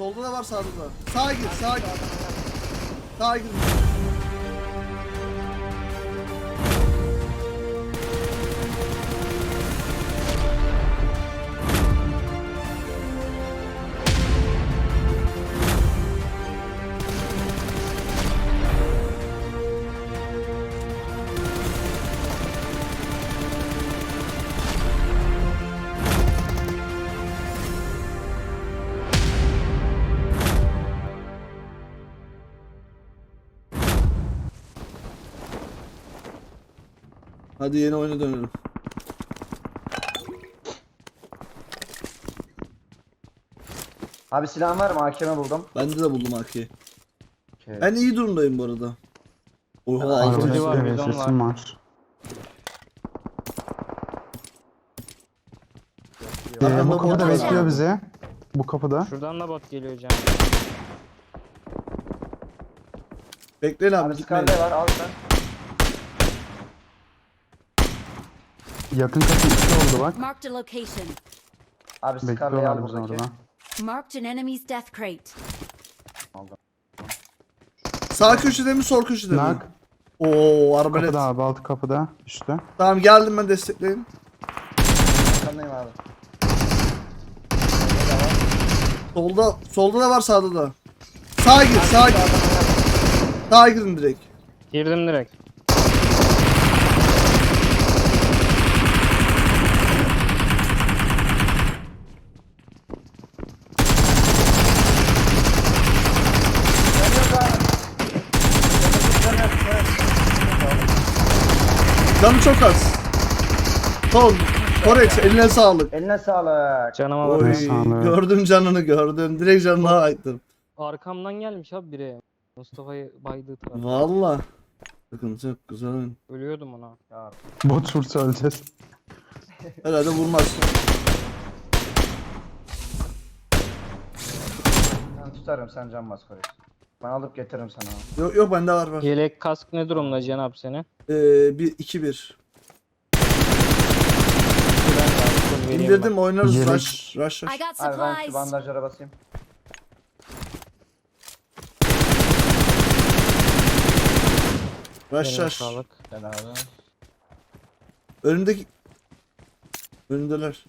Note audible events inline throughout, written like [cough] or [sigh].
Solda da var sağda da. Sağa gir sağa gir. Sağa gir. Hadi yeni oyuna dönelim. Abi silahın var mı? AKM buldum. Bende de buldum AK'yi. Okey. Ben iyi durumdayım bu arada. Oha altı Arabada var, bidon sesim var. Ee, bu kapıda bekliyor bizi. Bu kapıda. Şuradan da bot geliyor can. Bekleyin abi Abi gitmeyin. Var al sen. Yakın kapı iki oldu bak. Marked a location. Abi Scarlet'i al Bekliyorlar bizi buradaki. orada. Marked an enemy's death crate. Sağ köşede mi sol köşede mi? Nak. Oo arbalet. Kapıda abi alt kapıda. Üstte. Tamam geldim ben destekleyin. Arkandayım abi. Solda solda da var sağda da. Sağa gir sağa gir. Sağa girin direkt. Girdim direkt. Canı çok az. Sol. Korex eline sağlık. Eline sağlık. Canıma bak. Oy, sağlık. gördüm canını gördüm. Direkt canına ayıttım. Arkamdan gelmiş abi biri. Mustafa'yı baydığı taraf. Valla. Sıkıntı yok güzel oyun. Ölüyordum ona. Ya, Bot vursa öleceğiz. Herhalde vurmaz. Ben tutarım sen can bas Korex. Ben alıp getiririm sana. Yok yok bende var var. Yelek kask ne durumda Can abi senin? Ee, bir, iki, bir. Ben de abi, full vereyim İndirdim oynarız Yelek. rush rush I rush. got ben şu supplies. bandajlara basayım. ben. Rush Eline rush. sağlık. Gel abi. Önündeki... Önündeler.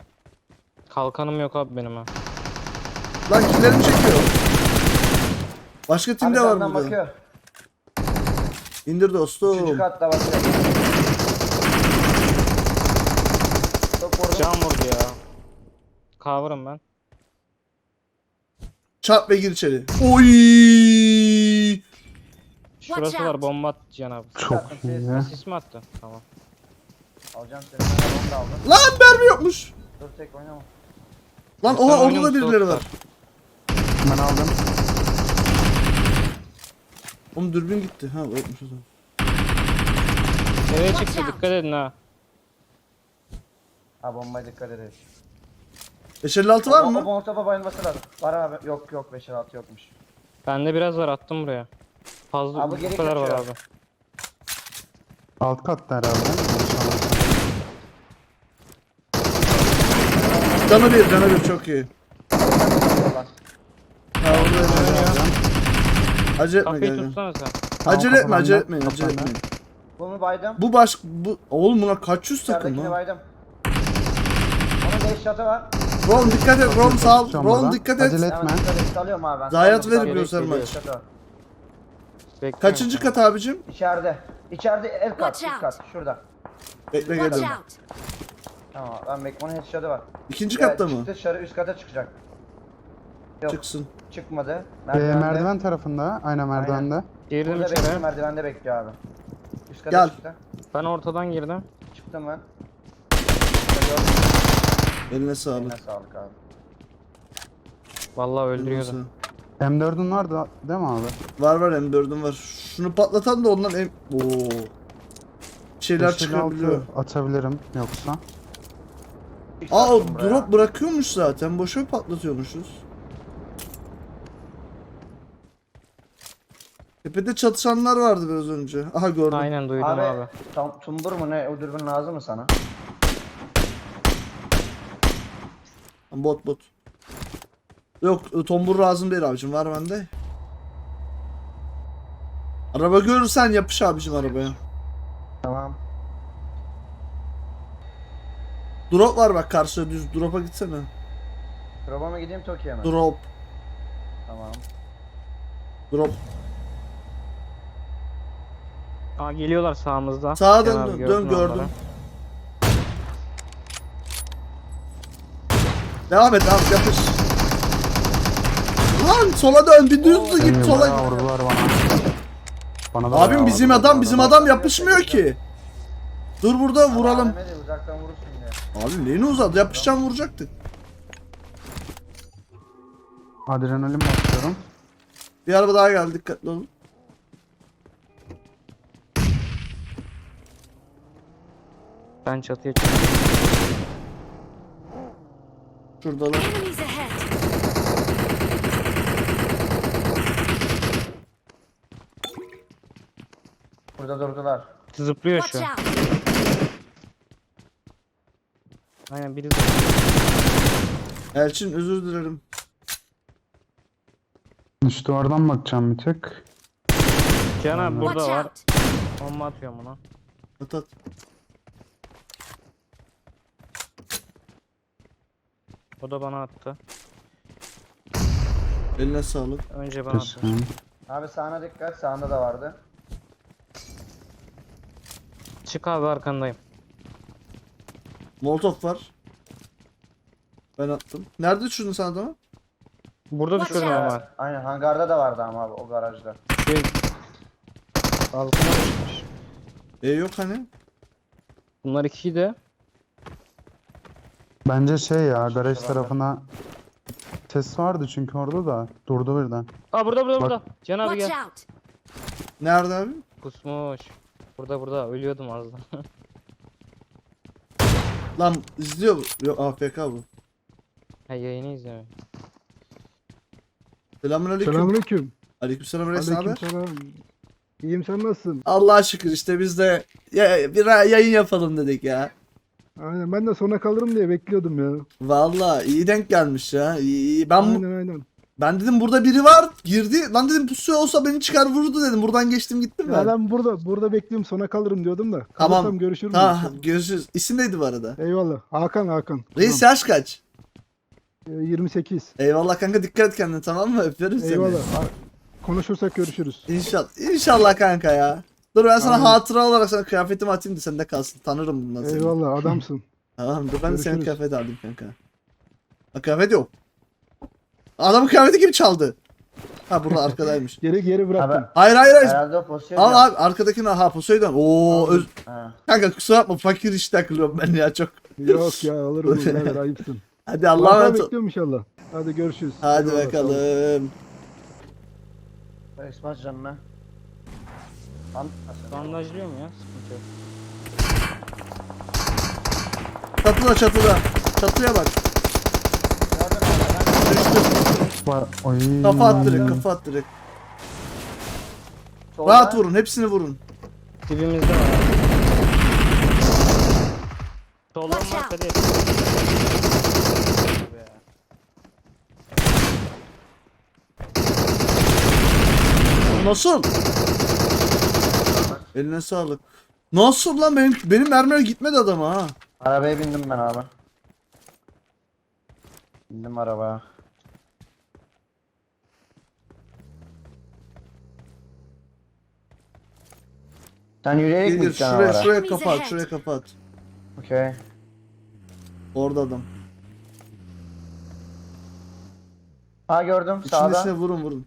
Kalkanım yok abi benim ha. Lan killerimi çekiyor. Başka tim Abi de var burada. bakıyor. İndir Üçüncü dostum. katta bakıyor. Çok vurdum. Can vurdu ya. Kavurum ben. Çarp ve gir içeri. Oy! Şurası var bomba at Can abi. Çok iyi. Asist mi attı? Tamam. Alacağım seni. Ben onu da aldım. Lan mermi yokmuş. Dur tek oynama. Lan oha orada da birileri var. Ben aldım. Oğlum dürbün gitti. Ha yokmuş o zaman. Nereye çıktı dikkat edin ha. Ha bombaya dikkat edin. 556 var mı? Molotof'a bayılması lazım. Var abi. Yok yok 5 6 yokmuş. Bende biraz var attım buraya. Fazla Abi geri bu kadar var kaçıyor. abi. Alt katta herhalde. Canı bir, canı bir çok iyi. Allah. Ha orada Acele etme Kapıyı gel. gel. tutsana sen. Acele etme, acele etmeyin, acele bende. etmeyin. Bunu baydım. Bu baş bu oğlum buna kaç yüz takım İçeridekini lan? baydım. Onun 5 şatı var. Rom dikkat et, Rom sağ ol. Rom dikkat et. Acele Hemen etme. dikkat et. Abi ben. Zayiat Saldım, verip şatı var. Bekliyorum Kaçıncı kat abicim? İçeride. İçeride el kat. Watch ilk kat. Şurada. Bekle Watch out. Tamam ben bek onun headshot'ı var. İkinci Ya, katta mı? Çıktı dışarı üst kata çıkacak. Yok Çıksın. çıkmadı. Ee, merdiven tarafında. Aynen merdivende. Girdim Burada bekliyor içeri. merdivende bekliyor abi. Üst kata Gel. çıktı. Ben ortadan girdim. Çıktım ben. Eline sağlık. Eline sağlık abi. Vallahi Eline öldürüyordu. sağlık. M4'ün var da değil mi abi? Var var M4'üm var. Şunu patlatan da ondan M... Oo. Şeyler 556 çıkabiliyor. atabilirim yoksa. İlk Aa o buraya. drop bırakıyormuş zaten. Boşa patlatıyormuşuz. Tepede çatışanlar vardı biraz önce. Aha gördüm. Aynen duydum Abi, abi. Tam, tumbur mu ne? O dürbün lazım mı sana? Bot bot. Yok tombur lazım değil abicim var bende. Araba görürsen yapış abicim arabaya. Tamam. Drop var bak karşıda düz drop'a gitsene. Drop'a mı gideyim Tokyo'ya mı? Drop. Tamam. Drop. Aa geliyorlar sağımızda. Sağa dön dön, gördüm. onları. Devam et abi yapış. Lan sola dön bir düz git sola vurdular bana. Bana da Abim bizim vurdular adam bizim adam yapışmıyor ki. Dur burada vuralım. Abi neyini uzadı yapışacağım vuracaktık. Adrenalin basıyorum. Bir araba daha geldi dikkatli olun. Ben çatıya çıktım. Şurada lan. Enemies ahead. Burada durdular. Zıplıyor Watch şu. out. Aynen biri zıplıyor. Elçin özür dilerim. Üst duvardan bakacağım bir tık. Can abi burada Watch var. out. Bomba atıyorum ona. At at. O da bana attı. Eline sağlık. Önce bana attı. Abi sağına dikkat. Sağında da vardı. Çık abi arkandayım. Molotov var. Ben attım. Nerede düşürdün sen adamı? Burada Watch düşürdüm out. ama. Aynen hangarda da vardı ama abi o garajda. Şey... Balkona çıkmış. E yok hani. Bunlar ikiydi de. Bence şey ya garaj tarafına ses vardı çünkü orada da durdu birden. Aa burada burada Bak. burada. Can abi Watch gel. out. Nerede abi? Kusmuş. Burada burada ölüyordum az daha. [laughs] Lan izliyor bu. Yok AFK bu. ha yayını izliyorum. Selamünaleyküm. Selamünaleyküm. Aleykümselam reis ne haber? Aleykümselam. İyiyim sen nasılsın? Allah'a şükür işte biz de ya, bir yayın yapalım dedik ya. Aynen ben de sona kalırım diye bekliyordum ya. Vallahi iyi denk gelmiş ya. İyi, iyi. Ben Aynen aynen. ben dedim burada biri var. Girdi. Lan dedim pusuya olsa beni çıkar vururdu dedim. Buradan geçtim gittim Ya ben. ben burada burada bekliyorum sona kalırım diyordum da. Tamam. Kalırsam görüşürüz. Ha, görüşürüz. İsim neydi bu arada? Eyvallah. Hakan Hakan. Reis yaş kaç? Tamam. Ee, 28. Eyvallah kanka dikkat et kendine tamam mı? Öpüyorum seni. Eyvallah. Konuşursak görüşürüz. İnşallah. İnşallah kanka ya. Dur ben sana Aynen. hatıra olarak sana kıyafetimi atayım da sende kalsın. Tanırım bundan seni. Eyvallah adamsın. [laughs] Tamam dur ben de senin Görüşürüz. kıyafet aldım kanka. Ha kıyafet yok. Adamın kıyafeti kim çaldı? Ha burada [laughs] arkadaymış. Geri geri bıraktım. Abi Hayır hayır hayır. herhalde o pozisyon Al abi arkadakini ha Poseidon. Oo öz... Ha. kanka kusura bakma fakir iş takılıyorum ben ya çok. Yok ya alırım [laughs] birader ayıpsın. Hadi Allah'a Allah'a emanet ol. bekliyorum inşallah. Hadi görüşürüz. Hadi Eyvallah, sağ ol. bakalım. Reis maç canına. An Bandajlıyorum ya. Sıkıntı yok. Çatıda çatıda. Çatıya bak. Gördün mü? Ben- Var. Oy, Kafa at direkt kafa at direkt. Solda. Rahat vurun hepsini vurun. Dibimizde var abi. Soldan Watch out. değil. Nasıl? Eline sağlık. Nasıl lan benim benim mermiler gitmedi adama ha. Arabaya bindim ben abi. Bindim arabaya. Sen yürüyerek mi Gelir gideceksin şuraya arabaya? şuraya kapat şuraya kapat. Okey. Orada adam. Ha gördüm İçindesine sağda. vurun vurun.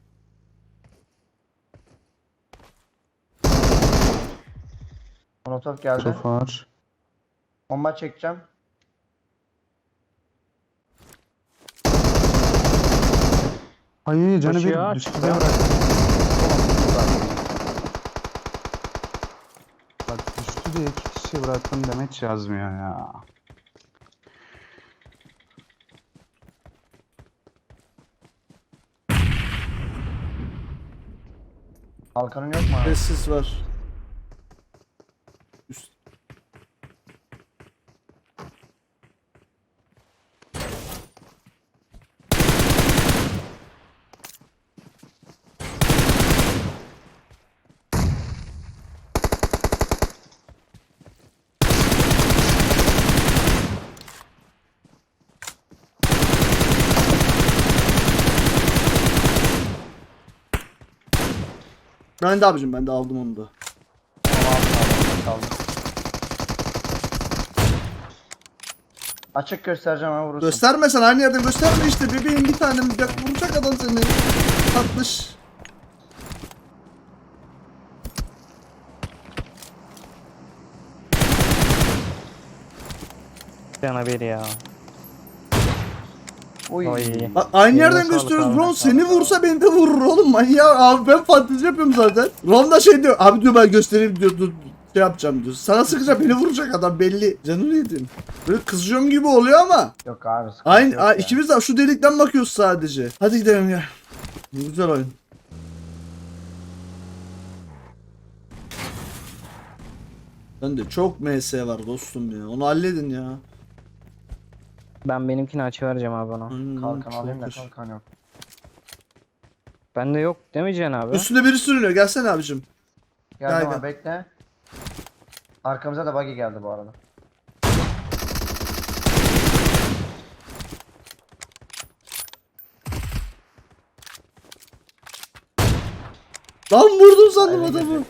Monotop geldi. Var. Bomba çekeceğim. Ay canı Koşuyor, bir düştü. Bak düştü diye iki kişi bıraktım demet yazmıyor ya. Halkanın yok mu abi? Sessiz var. Ben de abicim ben de aldım onu da. Tamam aldım aldım. aldım. Açık göstereceğim ama vurursun. Göstermesen aynı yerden gösterme işte bebeğim bir tane bak vuracak adam seni. Tatlış. Cana bir ya. Oy. Bak aynı Eline yerden sağlık gösteriyoruz. abi. Ron seni vursa beni de vurur oğlum manyak. Abi ben fantezi yapıyorum zaten. Ron da şey diyor. Abi diyor ben göstereyim diyor. Dur, şey yapacağım diyor. Sana sıkacak beni vuracak adam belli. Canını yedin. Böyle kızıyorum gibi oluyor ama. Yok abi sıkıntı Aynı yok a- ya. ikimiz de şu delikten bakıyoruz sadece. Hadi gidelim ya. Güzel oyun. Ben de çok MS var dostum ya. Onu halledin ya. Ben benimkini açıvereceğim abi ona. Hmm, Kalkan alayım da çok kalkan yok. Bende yok değil mi Cihan abi? Üstünde biri sürünüyor. Gelsene abicim. Geldim Gel, abi bekle. Arkamıza da buggy geldi bu arada. Lan vurdum sandım Ay, adamı.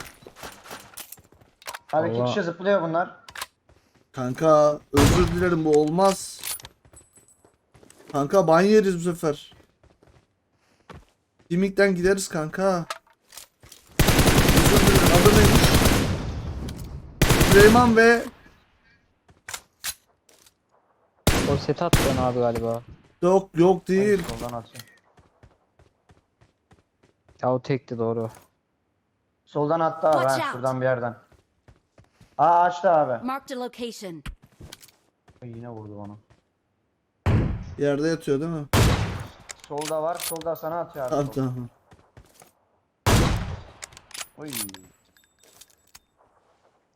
Abi iki Allah. kişi zıplıyor bunlar. Kanka özür dilerim bu olmaz. Kanka ban yeriz bu sefer. Gimikten gideriz kanka. Adı neymiş? Süleyman ve O seti attı bana abi galiba. yok yok değil. Soldan atıyor. Ya o tekti doğru. Soldan attı abi Watch ha, out. şuradan bir yerden. Aa açtı abi. Marked a location. Ay, Yine vurdu onu. Yerde yatıyor değil mi? Solda var, solda sana atıyor abi. Tamam sol. tamam. Oy.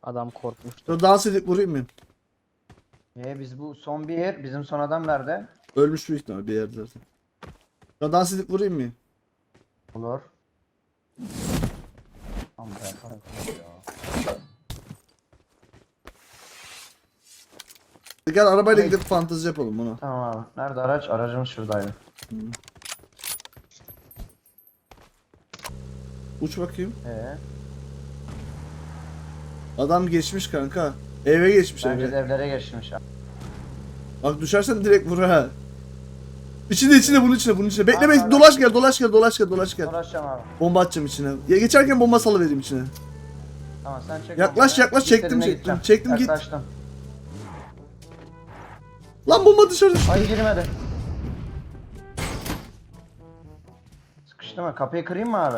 Adam korkmuştu. Dur dans edip vurayım mı? Ee, biz bu son bir yer, bizim son adam nerede? Ölmüş büyük ihtimal bir yerde zaten. Ya dans edip vurayım mı? Olur. Tamam be, yaparım ya. Gel arabayla gidip fantezi yapalım bunu. Tamam abi. Nerede araç? Aracımız şuradaydı. Uç bakayım. Ee, Adam geçmiş kanka. Eve geçmiş bence eve. de evlere geçmiş abi. Bak düşersen direkt vur ha. İçinde içinde bunun içine bunun içine. Bekle Abi, bekle abi. dolaş gel dolaş gel dolaş gel dolaş gel. Uğraşacağım abi. Bomba atacağım içine. Ya geçerken bomba salıvereyim içine. Tamam sen çek. Yaklaş, yaklaş, çektim, dediğine çektim, gideceğim. çektim, git. Yaklaştım. Lan bomba dışarı düştü. Ay girmedi. Sıkıştı mı? Kapıyı kırayım mı abi?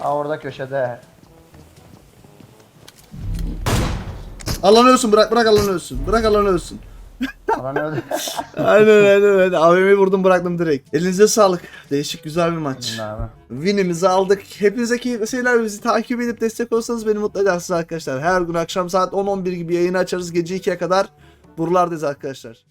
Aa orada köşede. Alan ölsün bırak bırak alan ölsün. Bırak alan ölsün. Alan öldü. [laughs] aynen aynen aynen. AVM'yi vurdum bıraktım direkt. Elinize sağlık. Değişik güzel bir maç. Abi. Win'imizi aldık. Hepinize keyifli seyirler. Bizi takip edip destek olsanız beni mutlu edersiniz arkadaşlar. Her gün akşam saat 10-11 gibi yayını açarız. Gece 2'ye kadar buralardayız arkadaşlar.